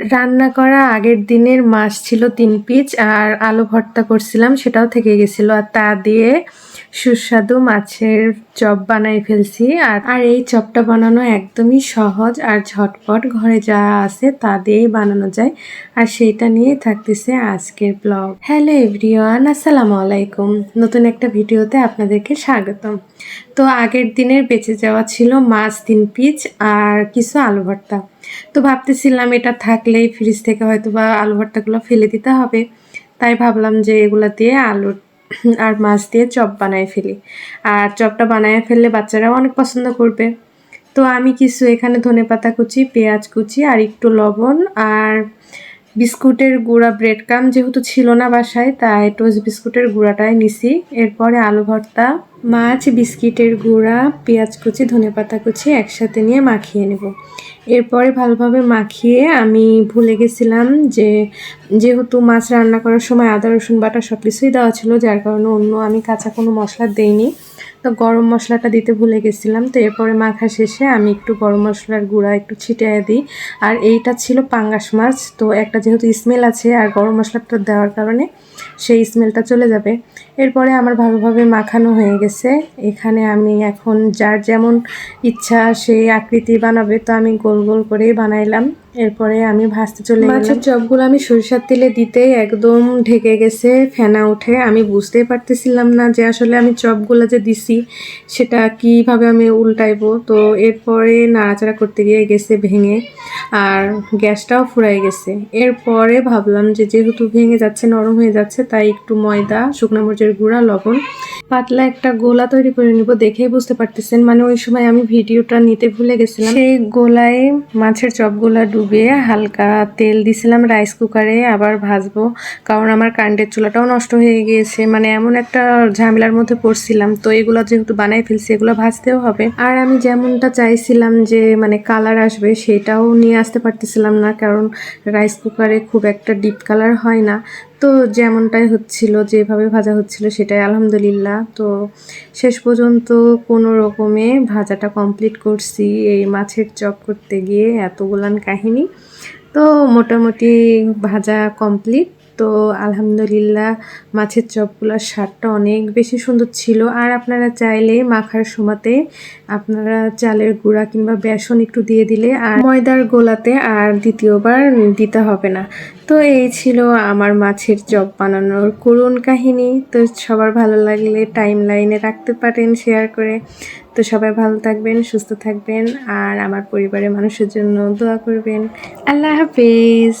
রান্না করা আগের দিনের মাছ ছিল তিন পিচ, আর আলু ভর্তা করছিলাম, সেটাও থেকে গেছিল। আর তা দিয়ে সুস্বাদু মাছের চপ বানাই ফেলছি আর আর এই চপটা বানানো একদমই সহজ আর ঝটপট ঘরে যা আছে তা দিয়েই বানানো যায়। আর সেইটা নিয়ে থাকতেছে আজকের ব্লগ হ্যালো এভরিওয়ান আসসালামু আলাইকুম। নতুন একটা ভিডিওতে আপনাদেরকে স্বাগতম। তো আগের দিনের বেঁচে যাওয়া ছিল মাছ, তিন পিচ আর কিছু আলু ভর্তা। তো ভাবতেছিলাম এটা থাকলেই ফ্রিজ থেকে হয়তো বা আলু ভর্তাগুলো ফেলে দিতে হবে। তাই ভাবলাম যে এগুলা দিয়ে আলু আর মাছ দিয়ে চপ বানায় ফেলি। আর চপটা বানায় ফেললে বাচ্চারাও অনেক পছন্দ করবে। তো আমি কিছু এখানে ধনে পাতা কুচি, পেঁয়াজ কুচি আর একটু লবণ আর বিস্কুটের গুঁড়া ব্রেড ক্রাম যেহেতু ছিল না বাসায়, তাই টোস্ট বিস্কুটের গুঁড়াটাই নিছি। এরপরে আলু ভর্তা মাছ, বিস্কিটের গুঁড়া, পেঁয়াজ কুচি, ধনে পাতা কুচি একসাথে নিয়ে মাখিয়ে নেব। এরপরে ভালোভাবে মাখিয়ে আমি ভুলে গেছিলাম যে, যেহেতু মাছ রান্না করার সময় আদা, রসুন বাটা সব কিছুই দেওয়া ছিল, যার কারণে অন্য আমি কাঁচা কোনো মশলা দেইনি, তো গরম মশলাটা দিতে ভুলে গেছিলাম, তো এরপরে মাখা শেষে আমি একটু গরম মশলার গুঁড়া একটু ছিটিয়ে দিই। আর এইটা ছিল পাঙ্গাস মাছ, তো একটা যেহেতু স্মেল আছে আর গরম মশলাটা দেওয়ার কারণে সেই স্মেলটা চলে যাবে। এরপরে আমার ভালোভাবে মাখানো হয়ে গেছে এখানে আমি এখন যার যেমন ইচ্ছা সেই আকৃতি বানাবে, তো আমি গোল গোল করেই বানাইলাম। এরপরে আমি ভাজতে চলে মাছের চপগুলো আমি সরিষার তেলে দিতেই একদম ঢেকে গেছে, ফেনা উঠে। আমি বুঝতেই পারতেছিলাম না যে আসলে আমি চপগুলো যে দিছি, সেটা কীভাবে আমি উল্টাইবো। তো এরপরে নাড়াচাড়া করতে গিয়ে গেছে ভেঙে, আর গ্যাসটাও ফুরাই গেছে। এরপরে ভাবলাম যে যেহেতু ভেঙে যাচ্ছে, নরম হয়ে যাচ্ছে, তাই একটু ময়দা, শুকনো মরিচের গুঁড়া, লবণ। পাতলা একটা গোলা তৈরি করে নিব দেখেই বুঝতে পারতেছেন। মানে ওই সময় আমি ভিডিওটা নিতে ভুলে গেছিলাম। সেই গোলায় মাছের চপগুলা ডুবিয়ে হালকা তেল দিছিলাম রাইস কুকারে আবার ভাজবো। কারণ আমার কারেন্টের চুলাটাও নষ্ট হয়ে গিয়েছে। মানে এমন একটা ঝামেলার মধ্যে পড়ছিলাম। তো এগুলো যেহেতু বানাই ফেলছি, এগুলো ভাজতেও হবে। আর আমি যেমনটা চাইছিলাম যে মানে কালার আসবে, সেটাও নিয়ে আসতে পারতেছিলাম না। কারণ রাইস কুকারে খুব একটা ডিপ কালার হয় না। তো যেমনটাই হচ্ছিল, যেভাবে ভাজা হচ্ছিল সেটাই আলহামদুলিল্লাহ। তো শেষ পর্যন্ত কোনো রকমে ভাজাটা কমপ্লিট করছি এই মাছের চপ করতে গিয়ে এতগুলান কাহিনী। তো মোটামুটি ভাজা কমপ্লিট তো আলহামদুলিল্লাহ মাছের চপগুলোর স্বাদটা অনেক বেশি সুন্দর ছিল। আর আপনারা চাইলে মাখার সময়তে আপনারা চালের গুঁড়া কিংবা বেসন একটু দিয়ে দিলে আর ময়দার গোলাতে আর দ্বিতীয়বার দিতে হবে না। তো এই ছিল আমার মাছের চপ বানানোর করুণ কাহিনী। তো সবার ভালো লাগলে টাইম লাইনে রাখতে পারেন শেয়ার করে। তো সবাই ভালো থাকবেন, সুস্থ থাকবেন, আর আমার পরিবারের মানুষের জন্য দোয়া করবেন। আল্লাহ হাফেজ।